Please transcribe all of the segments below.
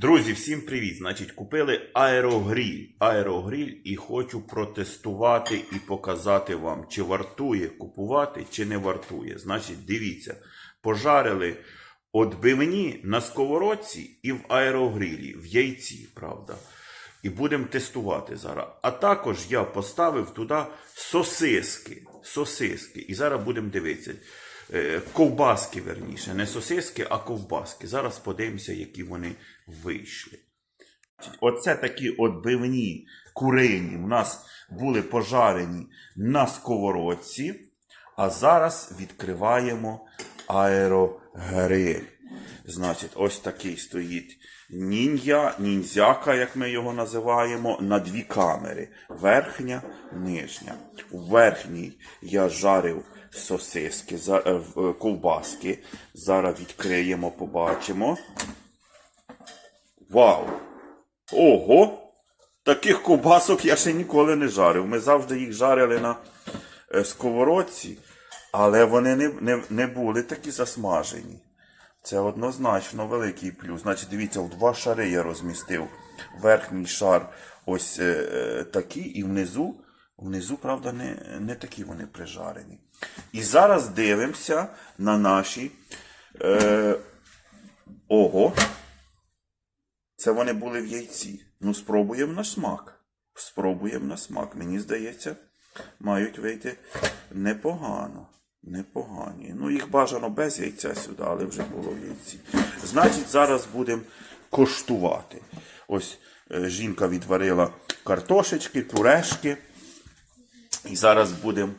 Друзі, всім привіт! Значить, купили аерогріль. Аерогріль і хочу протестувати і показати вам, чи вартує купувати, чи не вартує. Значить, дивіться, пожарили отбивні на сковородці і в аерогрілі, в яйці, правда. І будемо тестувати зараз. А також я поставив туди сосиски. Сосиски. І зараз будемо дивитися. Е, Ковбаски, верніше, не сосиски, а ковбаски. Зараз подивимося, які вони вийшли. Оце такі отбивні курині у нас були пожарені на сковородці, а зараз відкриваємо аерогриль. Значить, ось такий стоїть ніндзя, ніндзяка, як ми його називаємо, на дві камери. Верхня, нижня. У верхній я жарив сосиски, е, е, ковбаски. Зараз відкриємо, побачимо. Вау! Ого! Таких ковбасок я ще ніколи не жарив. Ми завжди їх жарили на е, сковородці, але вони не, не, не були такі засмажені. Це однозначно великий плюс. Значить, дивіться, в два шари я розмістив. Верхній шар ось е, такий, і внизу, внизу, правда, не, не такі вони прижарені. І зараз дивимося на наші. Е, ого! Це вони були в яйці. Ну, спробуємо на смак. Спробуємо на смак. Мені здається, мають вийти непогано. Непогані. Ну, їх бажано без яйця сюди, але вже було в яйці. Значить, зараз будемо коштувати. Ось е, жінка відварила картошечки, пюрешки. І зараз будемо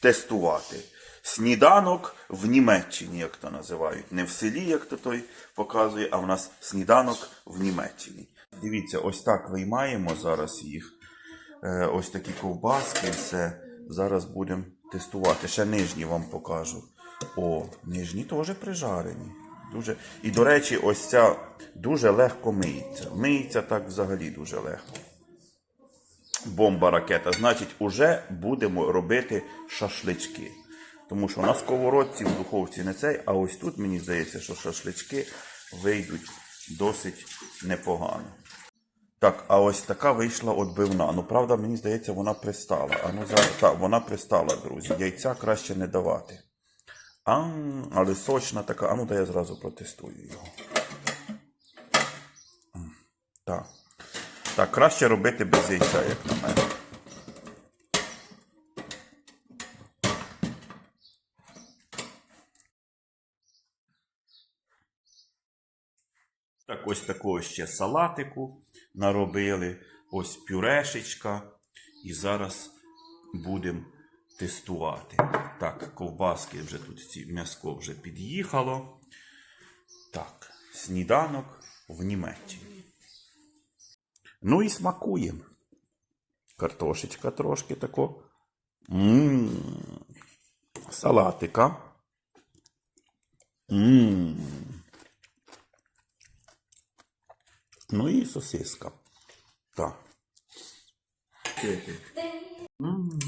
тестувати. Сніданок в Німеччині, як то називають. Не в селі, як то той показує, а в нас сніданок в Німеччині. Дивіться, ось так виймаємо зараз їх. Е, Ось такі ковбаски, все. Зараз будемо тестувати. Ще нижні вам покажу. О, нижні теж прижарені. Дуже... І, до речі, ось ця дуже легко миється. Миється так взагалі дуже легко бомба ракета. Значить, уже будемо робити шашлички. Тому що на сковородці в духовці не цей, а ось тут мені здається, що шашлички вийдуть досить непогано. Так, а ось така вийшла отбивна. Ну, правда, мені здається, вона пристала. А ну зараз так, вона пристала, друзі. Яйця краще не давати. А, але сочна така. А ну, то я зразу протестую його. Так. Так, краще робити без яйця, як на мене. Так, ось такого ще салатику наробили, ось пюрешечка. І зараз будемо тестувати. Так, ковбаски вже тут ці м'яско вже під'їхало. Так, сніданок в Німеччині. Ну і смакуємо. Картошечка трошки тако. Ммм. Салатика. Ммм. Ну і сосиска. Так. М.